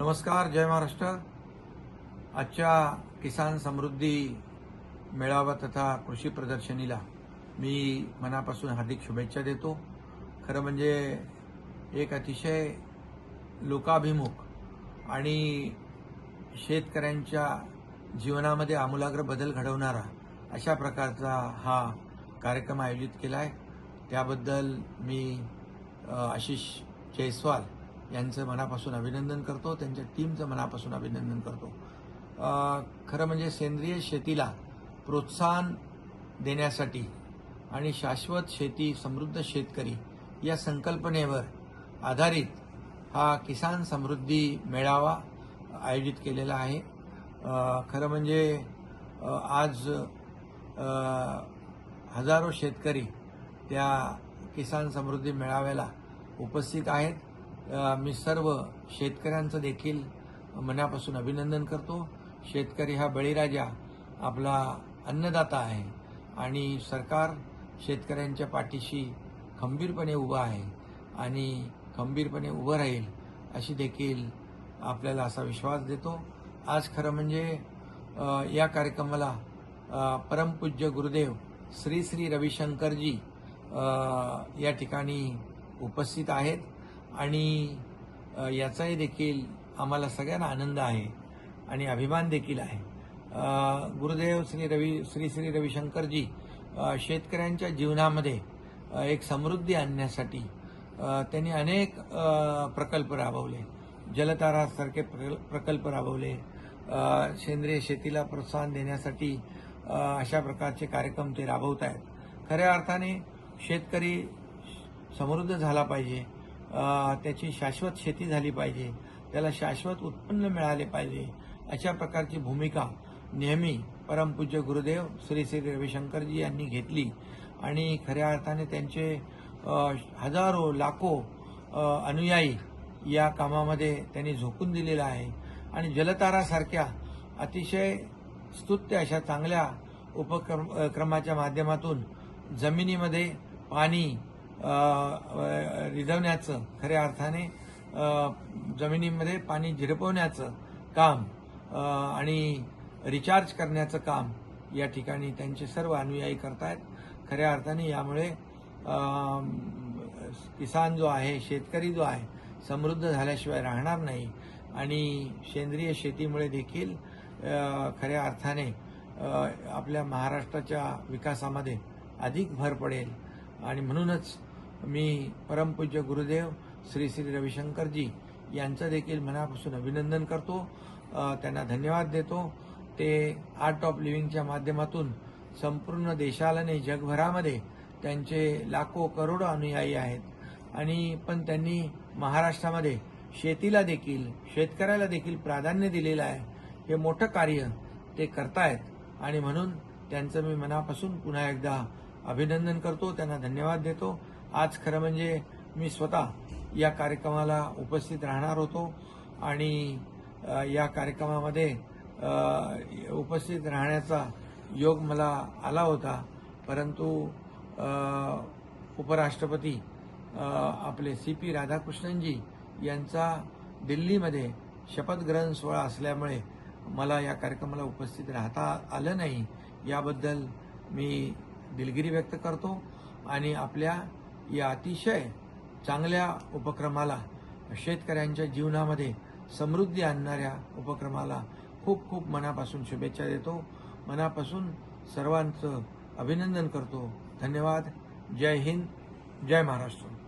नमस्कार जय महाराष्ट्र. आजच्या किसान समृद्धी मेळावा तथा कृषी प्रदर्शनीला मी मनापासून हार्दिक शुभेच्छा देतो. खरं म्हणजे एक अतिशय लोकाभिमुख आणि शेतकऱ्यांच्या जीवनामध्ये आमूलाग्र बदल घडवणारा अशा प्रकारचा हा कार्यक्रम आयोजित केला आहे त्याबद्दल मी आशिष जयस्वाल यांचं मनापासून अभिनंदन करतो त्यांच्या टीमचं मनापासून अभिनंदन करतो. खरं म्हणजे सेंद्रिय शेतीला प्रोत्साहन देण्यासाठी आणि शाश्वत शेती समृद्ध शेतकरी या संकल्पनेवर आधारित हा किसान समृद्धी मेळावा आयोजित केलेला आहे. खरं म्हणजे आज हजारो शेतकरी त्या किसान समृद्धी मेळाव्याला उपस्थित आहेत. मी सर्व शेतकऱ्यांचं देखील मनापासून अभिनंदन करतो. शेतकरी हा बळीराजा आपला अन्नदाता आहे आणि सरकार शेतकऱ्यांच्या पाठीशी खंबीरपणे उभं आहे आणि खंबीरपणे उभं राहील अशी देखील आपल्याला असा विश्वास देतो. आज खरं म्हणजे या कार्यक्रमाला परमपूज्य गुरुदेव श्री श्री रविशंकरजी या ठिकाणी उपस्थित आहेत. आणि याचाही देखील आम्हाला सगळ्यांना आनंद आहे आणि अभिमान देखील आहे. गुरुदेव श्री रवी श्री श्री रविशंकरजी शेतकऱ्यांच्या जीवनामध्ये एक समृद्धी आणण्यासाठी त्यांनी अनेक प्रकल्प राबवले. जलतारासारखे प्रकल्प राबवले. सेंद्रिय शेतीला प्रोत्साहन देण्यासाठी अशा प्रकारचे कार्यक्रम ते राबवत आहेत खऱ्या अर्थाने शेतकरी समृद्ध झाला पाहिजे. त्याची शाश्वत शेती झाली पाहिजे. त्याला शाश्वत उत्पन्न मिळाले पाहिजे. अशा प्रकारची भूमिका नेहमी परमपूज्य गुरुदेव श्री श्री रविशंकरजी यांनी घेतली. आणि खऱ्या अर्थाने त्यांचे हजारो लाखो अनुयायी या कामामध्ये त्यांनी झोकून दिलेलं आहे. आणि जलतारासारख्या अतिशय स्तुत्य अशा चांगल्या उपक्रम क्रमाच्या माध्यमातून जमिनीमध्ये पाणी रिझवण्याचं खऱ्या अर्थाने जमिनीमध्ये पाणी झिरपवण्याचं काम आणि रिचार्ज करण्याचं काम या ठिकाणी त्यांचे सर्व अनुयायी करतायत. खऱ्या अर्थाने यामुळे किसान जो आहे शेतकरी जो आहे समृद्ध झाल्याशिवाय राहणार नाही. आणि सेंद्रिय शेतीमुळे देखील खऱ्या अर्थाने आपल्या महाराष्ट्राच्या विकासामध्ये अधिक भर पडेल. आणि म्हणूनच मी परमपूज्य गुरुदेव श्री श्री रविशंकरजी यांचं देखील मनापासून अभिनंदन करतो. त्यांना धन्यवाद देतो. ते आर्ट ऑफ लिव्हिंगच्या माध्यमातून संपूर्ण देशाला आणि जगभरामध्ये त्यांचे लाखो करोडो अनुयायी आहेत. आणि पण त्यांनी महाराष्ट्रामध्ये शेतीला देखील शेतकऱ्याला देखील प्राधान्य दिलेलं आहे. हे मोठं कार्य ते करतायत. आणि म्हणून त्यांचं मी मनापासून पुन्हा एकदा अभिनंदन करतो. त्यांना धन्यवाद देतो. आज खरं म्हणजे मी स्वतः या कार्यक्रमाला उपस्थित राहणार होतो आणि या कार्यक्रमामध्ये उपस्थित राहण्याचा योग मला आला होता. परंतु उपराष्ट्रपती आपले सी पी राधाकृष्णनजी यांचा दिल्लीमध्ये शपथग्रहण सोहळा असल्यामुळे मला या कार्यक्रमाला उपस्थित राहता आलं नाही. याबद्दल मी दिलगिरी व्यक्त करतो आणि आपल्या या अतिशय चांगल्या उपक्रमाला शेतकऱ्यांच्या जीवनामध्ये समृद्धी आणणाऱ्या उपक्रमाला खूप खूप मनापासून शुभेच्छा देतो. मनापासून सर्वांचं अभिनंदन करतो. धन्यवाद. जय हिंद. जय महाराष्ट्र.